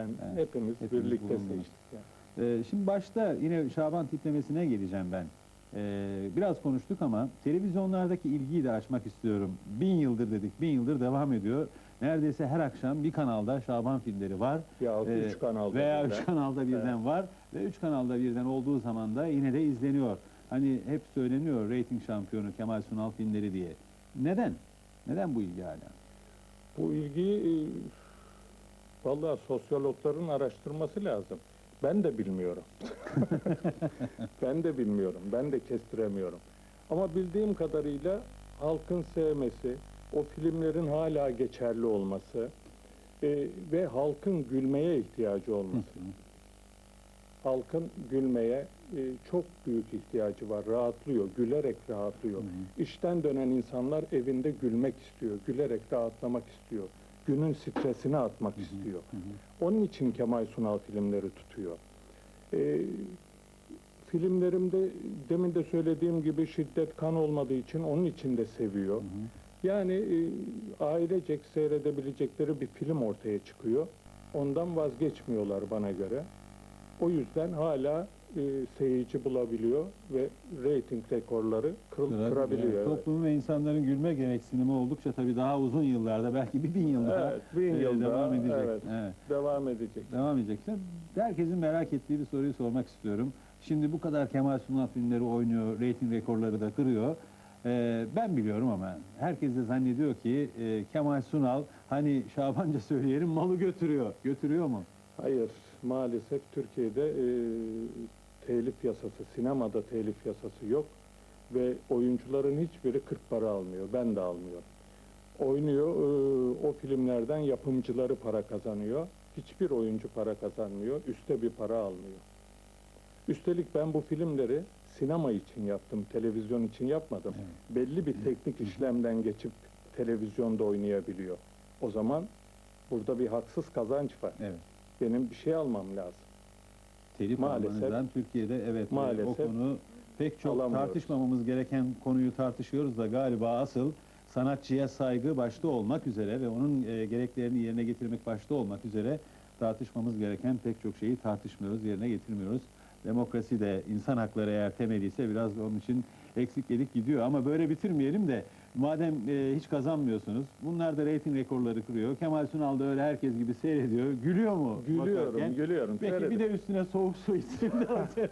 Yani Evet. hepimiz, Hepimiz birlikte bulunduk. seçtik. Yani. Ee, şimdi başta yine Şaban tiplemesine geleceğim ben. Ee, biraz konuştuk ama televizyonlardaki ilgiyi de açmak istiyorum. Bin yıldır dedik, bin yıldır devam ediyor. Neredeyse her akşam bir kanalda Şaban filmleri var. Ya Ee, üç kanalda Veya birden. üç kanalda birden Evet. var. Ve üç kanalda birden olduğu zaman da yine de izleniyor. Hani hep söyleniyor reyting şampiyonu Kemal Sunal filmleri diye. Neden? Neden bu ilgi hala? Bu ilgiyi e, vallahi sosyologların araştırması lazım. Ben de bilmiyorum. ben de bilmiyorum. Ben de kestiremiyorum. Ama bildiğim kadarıyla halkın sevmesi, o filmlerin hala geçerli olması e, ve halkın gülmeye ihtiyacı olması. Halkın gülmeye e, çok büyük ihtiyacı var. Rahatlıyor, gülerek rahatlıyor. İşten dönen insanlar evinde gülmek istiyor, gülerek rahatlamak istiyor. Günün stresini atmak istiyor. Onun için Kemal Sunal filmleri tutuyor. Ee, filmlerimde demin de söylediğim gibi şiddet kan olmadığı için onun için de seviyor. Yani e, ailecek seyredebilecekleri bir film ortaya çıkıyor. Ondan vazgeçmiyorlar bana göre. O yüzden hala e, seyirci bulabiliyor ve reyting rekorları kır- kırabiliyor. yani evet. Toplumun ve insanların gülme gereksinimi oldukça tabii daha uzun yıllarda belki bir bin yıl daha Evet, bin e, yıl devam edecek. evet. Evet. Devam edecek. Devam edecekse herkesin merak ettiği bir soruyu sormak istiyorum. Şimdi bu kadar Kemal Sunal filmleri oynuyor, reyting rekorları da kırıyor. Ee, ben biliyorum ama herkes de zannediyor ki e, Kemal Sunal hani Şabanca söyleyelim malı götürüyor. Götürüyor mu? Hayır, maalesef Türkiye'de e, telif yasası, sinemada telif yasası yok ve oyuncuların hiçbiri 40 para almıyor, ben de almıyorum. Oynuyor, e, o filmlerden yapımcıları para kazanıyor, hiçbir oyuncu para kazanmıyor, üste bir para almıyor. Üstelik ben bu filmleri sinema için yaptım, televizyon için yapmadım. Belli bir teknik işlemden geçip televizyonda oynayabiliyor. O zaman burada bir haksız kazanç var. Evet. Benim bir şey almam lazım. Telif Maalesef. almanızdan Türkiye'de evet e, o Maalesef konu pek çok alamıyoruz. tartışmamamız gereken konuyu tartışıyoruz da galiba asıl sanatçıya saygı başta olmak üzere ve onun e, gereklerini yerine getirmek başta olmak üzere tartışmamız gereken pek çok şeyi tartışmıyoruz, yerine getirmiyoruz. Demokrasi de insan hakları eğer temeliyse biraz onun için eksik yedik gidiyor. Ama böyle bitirmeyelim de madem e, hiç kazanmıyorsunuz, bunlar da reyting rekorları kırıyor. Kemal Sunal da öyle herkes gibi seyrediyor. Gülüyor mu? Gülüyorum, bakarken? gülüyorum. Peki Seyredin. bir de üstüne soğuk su de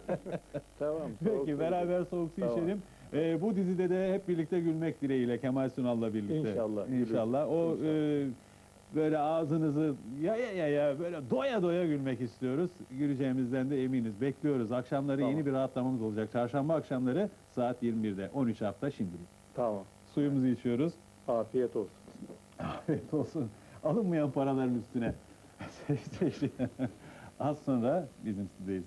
Tamam. Peki su. beraber soğuk su Tamam. içelim. Ee, bu dizide de hep birlikte gülmek dileğiyle Kemal Sunal'la birlikte. İnşallah, İnşallah. O gülürüz. e, böyle ağzınızı ya ya ya ya böyle doya doya gülmek istiyoruz. Güleceğimizden de eminiz. Bekliyoruz. Akşamları Tamam. yeni bir rahatlamamız olacak. Çarşamba akşamları saat 21'de. 13 hafta şimdilik. Tamam. Suyumuzu içiyoruz. Afiyet olsun. Afiyet olsun. Alınmayan paraların üstüne. Az sonra bizim sizdeyiz.